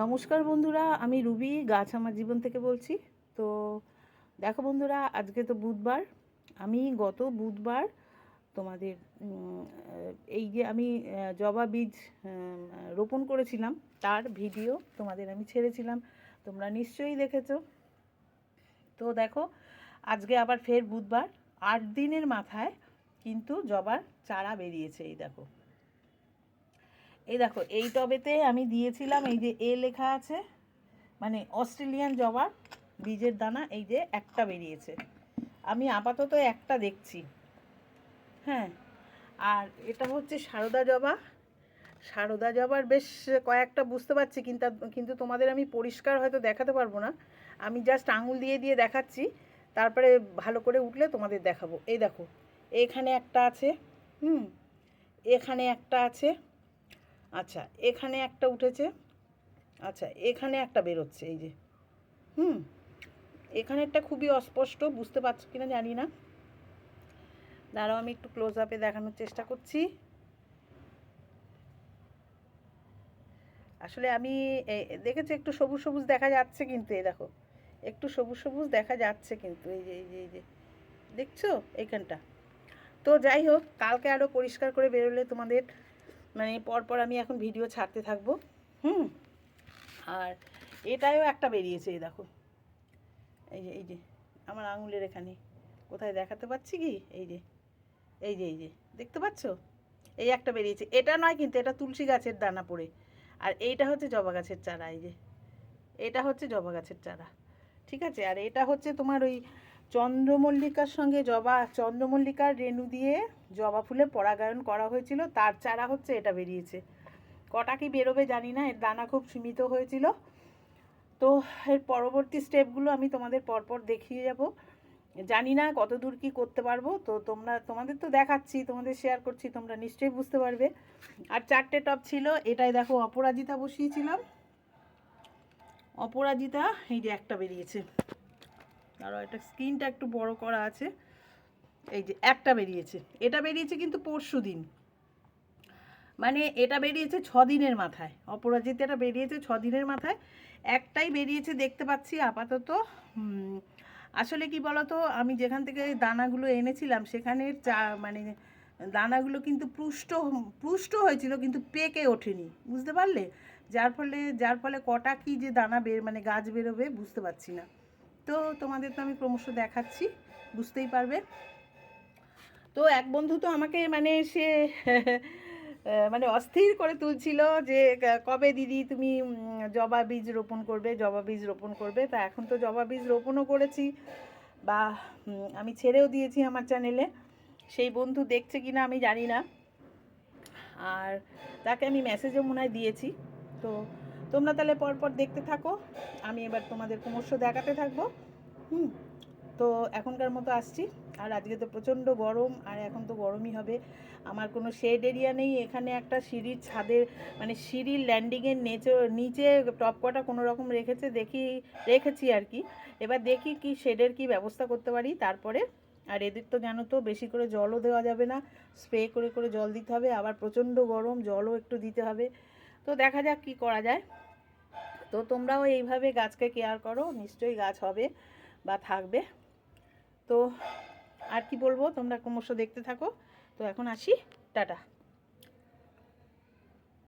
নমস্কার বন্ধুরা, আমি রুবি, গাছ আমার জীবন থেকে বলছি। তো দেখো বন্ধুরা, আজকে তো বুধবার। আমি গত বুধবার তোমাদের এই যে আমি জবা বীজ রোপণ করেছিলাম, তার ভিডিও তোমাদের আমি ছেড়েছিলাম। তোমরা নিশ্চয়ই দেখেছ। তো দেখো, আজকে আবার ফের বুধবার। আট দিনের মাথায় কিন্তু জবার চারা বেরিয়েছে, এই দেখো। এই দেখো, এই টবেতে আমি দিয়েছিলাম এই যে এ লেখা আছে মানে অস্ট্রেলিয়ান জবা বীজের দানা, এই যে একটা বেরিয়েছে। আমি আপাতত একটা দেখছি। হ্যাঁ আর এটা হচ্ছে সারদা জবা। সারদা জবার বেশ কয়েকটা বুঝতে পারছি, কিন্তু কিন্তু তোমাদের আমি পরিষ্কার হয়তো দেখাতে পারব না। আমি জাস্ট আঙুল দিয়ে দিয়ে দেখাচ্ছি। তারপরে ভালো করে উঠলে তোমাদের দেখাবো। এই দেখো, এখানে একটা আছে, হুম, এখানে একটা আছে। আচ্ছা এখানে একটা উঠেছে। আচ্ছা এখানে একটা বেরোচ্ছে, এই যে। হুম, এখানে একটা খুবই অস্পষ্ট, বুঝতে পারছ কিনা জানি না। দাঁড়াও, আমি একটু ক্লোজ আপে দেখানোর চেষ্টা করছি। আসলে আমি দেখেছি, একটু সবুজ সবুজ দেখা যাচ্ছে কিন্তু, এই দেখো। একটু সবুজ সবুজ দেখা যাচ্ছে কিন্তু, এই যে এই যে এই যে। দেখছ এইখানটা তো যাই হোক, কালকে আরও পরিষ্কার করে বেরোলে তোমাদের মানে পরপর আমি এখন ভিডিও ছাড়তে থাকব, হুম? আর এটাও একটা বেরিয়েছে, এই দেখো। এই যে এই যে, আমার আঙুলের এখানে। কোথায় দেখাতে পাচ্ছি কি? এই যে এই যে এই যে, দেখতে পাচ্ছো? এই একটা বেরিয়েছে। এটা নয় কিন্তু, এটা তুলসী গাছের দানা পড়ে। আর এইটা হচ্ছে জবা গাছের চারা, এই যে। এটা হচ্ছে জবা গাছের চারা, ঠিক আছে? আর এটা হচ্ছে তোমার ওই চন্দ্রমল্লিকার সঙ্গে জবা, চন্দ্রমল্লিকার রেণু দিয়ে জবা ফুলে পরাগায়ন করা হয়েছিল। তার চারা হচ্ছে এটা বেরিয়েছে। কটা কি বেরোবে জানি না, এর দানা খুব সীমিত হয়েছিল। তো এর পরবর্তী স্টেপগুলো আমি তোমাদের পরপর দেখিয়ে যাব। জানি না কত দূর কী করতে পারব, তো তোমরা, তোমাদের তো দেখাচ্ছি, তোমাদের শেয়ার করছি, তোমরা নিশ্চয়ই বুঝতে পারবে। আর চারটে টপ ছিল, এটাই দেখো, অপরাজিতা বসিয়েছিলাম। অপরাজিতা, এই যে একটা বেরিয়েছে। আরও একটা স্ক্রিনটা একটু বড় করা আছে। এই যে একটা বেরিয়েছে। এটা বেরিয়েছে কিন্তু পরশু দিন। মানে এটা বেরিয়েছে ছ দিনের মাথায়। অপরাজিতাটা বেরিয়েছে ছ দিনের মাথায়। একটাই বেরিয়েছে, দেখতে পাচ্ছি আপাতত আসলে কি বলতো, আমি যেখান থেকে দানাগুলো এনেছিলাম, সেখানের চা মানে দানাগুলো কিন্তু পুষ্ট পুষ্ট হয়েছিল, কিন্তু পেকে ওঠেনি। বুঝতে পারলে? যার ফলে যার ফলে কটা কি যে দানা বের মানে গাছ বেরোবে, বুঝতে পারছি না। তো তোমাদের তো আমি ক্রমশ দেখাচ্ছি, বুঝতেই পারবে। তো এক বন্ধু তো আমাকে মানে সে মানে অস্থির করে তুলছিল যে কবে দিদি তুমি জবা বীজ রোপণ করবে, জবা বীজ রোপণ করবে। তা এখন তো জবা বীজ রোপণও করেছি। বা আমি ছেড়েও দিয়েছি আমার চ্যানেলে। সেই বন্ধু দেখছে কি না আমি জানি না। আর তাকে আমি মেসেজও মনে হয় দিয়েছি। তো তোমরা তাহলে পরপর দেখতে থাকো। আমি এবার তোমাদের ক্রমশ দেখাতে থাকব। হুম, তো এখনকার মতো আসছি। আর আজকে তো প্রচণ্ড গরম, আর এখন তো গরমই হবে। আমার কোনো শেড এরিয়া নেই। এখানে একটা সিঁড়ির ছাদের মানে সিঁড়ির ল্যান্ডিংয়ের নিচে নিচে টপ কটা কোনো রকম রেখেছে, দেখি, রেখেছি আর কি। এবার দেখি কি শেডের কি ব্যবস্থা করতে পারি তারপরে। আর এদের তো জানো তো, বেশি করে জলও দেওয়া যাবে না। স্প্রে করে করে জল দিতে হবে। আবার প্রচণ্ড গরম, জলও একটু দিতে হবে। তো দেখা যাক কি করা যায়। তো তোমরাও এইভাবে গাছকে কেয়ার করো, নিশ্চয়ই গাছ হবে বা থাকবে। তো আর কি বলব, তোমরা ক্রমশ দেখতে থাকো। তো এখন আসি, টাটা।